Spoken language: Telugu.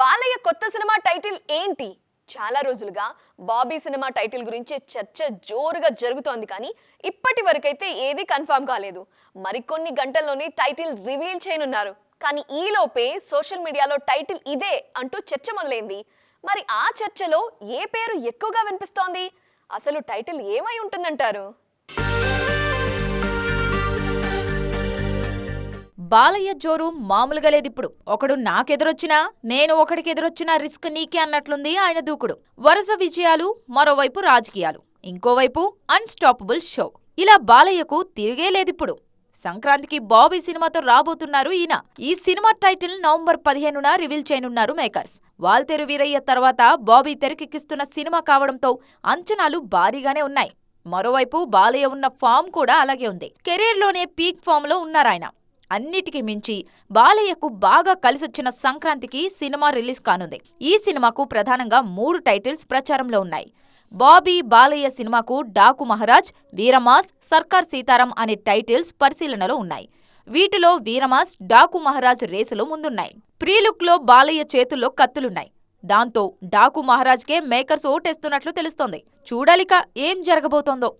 బాలయ్య కొత్త సినిమా టైటిల్ ఏంటి? చాలా రోజులుగా బాబీ సినిమా టైటిల్ గురించి చర్చ జోరుగా జరుగుతోంది కానీ ఇప్పటి వరకైతే ఏది కన్ఫర్మ్ కాలేదు. మరికొన్ని గంటల్లోనే టైటిల్ రివీల్ చేయనున్నారు. కానీ ఈలోపే సోషల్ మీడియాలో టైటిల్ ఇదే అంటూ చర్చ మొదలైంది. మరి ఆ చర్చలో ఏ పేరు ఎక్కువగా వినిపిస్తోంది? అసలు టైటిల్ ఏమై ఉంటుందంటారు? బాలయ్య జోరు మామూలుగా లేదిప్పుడు ఒకడు నాకెదురొచ్చినా నేను ఒకడికి ఎదురొచ్చినా రిస్క్ నీకే అన్నట్లుంది ఆయన దూకుడు. వరుస విజయాలు మరోవైపు రాజకీయాలు. ఇంకోవైపు అన్స్టాపబుల్ షో. ఇలా బాలయ్యకు తిరిగే లేదిప్పుడు. సంక్రాంతికి బాబీ సినిమాతో రాబోతున్నారు ఈయన. ఈ సినిమా టైటిల్ నవంబర్ పదిహేనున రివీల్ చేయనున్నారు మేకర్స్. వాల్తెరు వీరయ్య తర్వాత బాబీ తెరకెక్కిస్తున్న సినిమా కావడంతో అంచనాలు భారీగానే ఉన్నాయి. మరోవైపు బాలయ్య ఉన్న ఫామ్ కూడా అలాగే ఉంది. కెరీర్లోనే పీక్ ఫామ్లో ఉన్నారాయన. అన్నిటికీ మించి బాలయ్యకు బాగా కలిసొచ్చిన సంక్రాంతికి సినిమా రిలీజ్ కానుంది. ఈ సినిమాకు ప్రధానంగా మూడు టైటిల్స్ ప్రచారంలో ఉన్నాయి. బాబీ బాలయ్య సినిమాకు డాకు మహారాజ్ వీరమాస్ సర్కార్ సీతారాం అనే టైటిల్స్ పరిశీలనలో ఉన్నాయి. వీటిలో వీరమాస్ డాకు మహారాజ్ రేసులు ముందున్నాయి. ప్రీలుక్లో బాలయ్య చేతుల్లో కత్తులున్నాయి. దాంతో డాకు మహారాజ్కే మేకర్స్ ఓటేస్తున్నట్లు తెలుస్తోంది. చూడాలిక ఏం జరగబోతోందో.